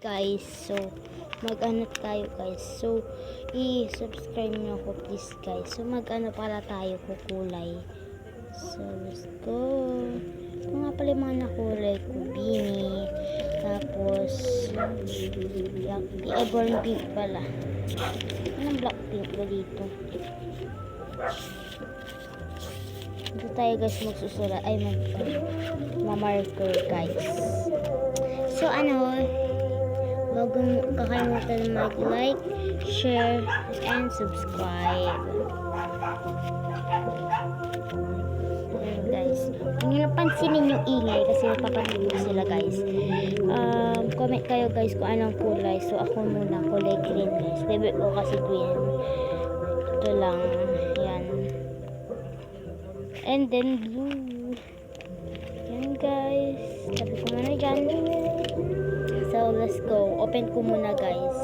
guys. So, mag-ano tayo guys. So, i-subscribe nyo ako please guys. So, mag-ano pala tayo kukulay. So, let's go. Ito nga pala yung mga nakulay ko. Bini. Tapos, black pink. Eh, pink pala. Anong black pink ba dito? Dito tayo guys magsusulat. Ay, mag, ma-marker guys. Mong kakalimutan mag-like, share, and subscribe. Ayan guys. Huwag nyo napansinin yung ingay kasi mapapatid ko sila guys. Um, comment kayo guys kung anong kulay. So ako muna kulay green guys. Favorite ko kasi green. Ito lang. Yan. And then blue. Yan guys. Sabi ko muna dyan. Let's go. Open ko muna, guys.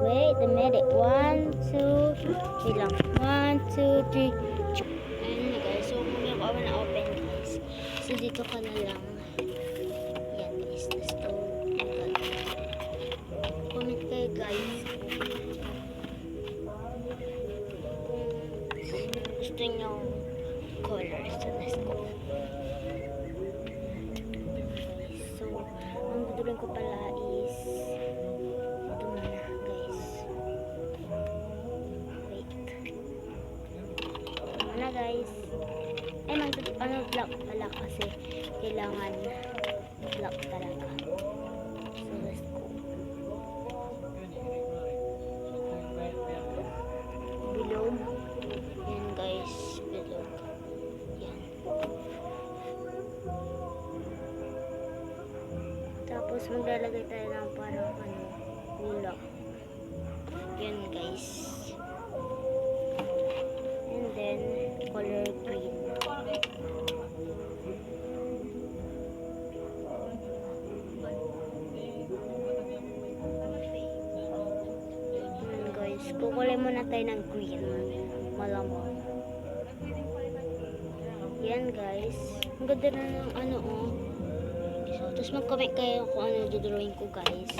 Wait a minute. One, two, wait lang. One, two, three. Ayan na, guys. So, muna ko na open, guys. So, dito ka na lang. Yan, guys. Let's go. Comment kayo, guys. Gusto nyo color. So, let's go. Gagawin ko pala is ito muna, guys. Wait. Ito muna, guys. Ay, mag ano, black pala kasi kailangan maglalagay tayo ng parang ano, ulak. Yan guys. And then, color green. Yan guys, kukulay muna tayo ng green. Malamang. Yan guys. Ang ganda na ng ano oh. So, tapos mag-comment kayo kung ano yung drawing ko, guys.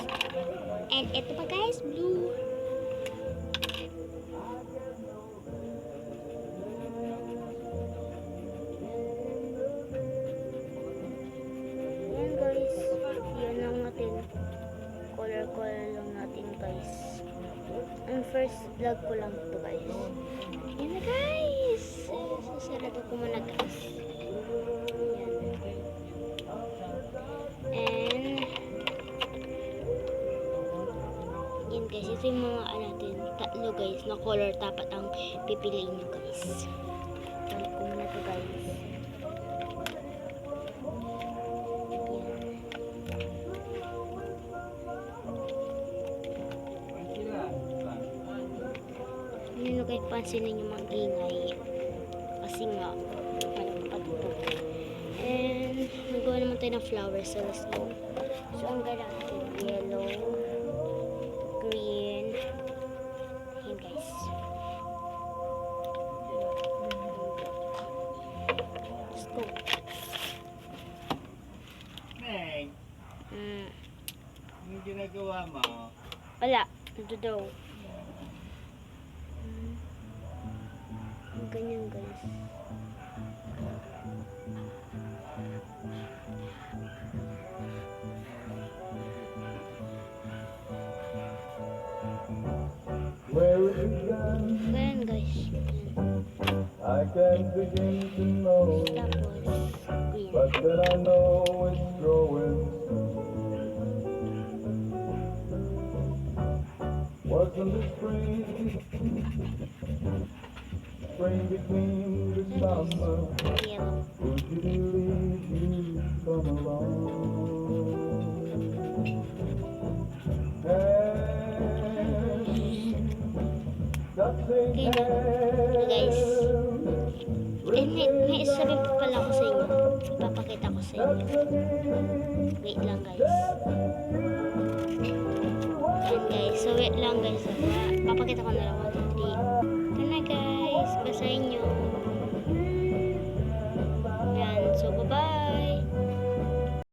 And ito pa, guys, blue. Yan, guys. Yan lang natin. Color-color lang natin, guys. Ang first vlog ko lang to, guys. Yan na, guys. Sasarado ko muna, guys. Yung mga ano natin, tatlo guys, na color dapat ang pipiliin nyo guys. Balik ko muna to guys. Yun guys, pansinin yung mga ingay. Kasi nga, ano patutog. And, nagawa naman tayo ng flowers. So, let's go. So, ang ganda natin, yellow, Mm, yung ginagawa mo, wala. Ito daw. Mm. Ganyan guys. Ganyan guys. I can't begin to know, Tapos, but then I know it's growing. Spring? Between the summer. Would you believe you come along? Hands, Eh, may, may isasabihin pa pala ako sa inyo. Ipapakita ko sa inyo. Wait lang guys. Wait lang guys. Papakita ko na lang. 1, 2, 3. Ito na guys. Basahin nyo.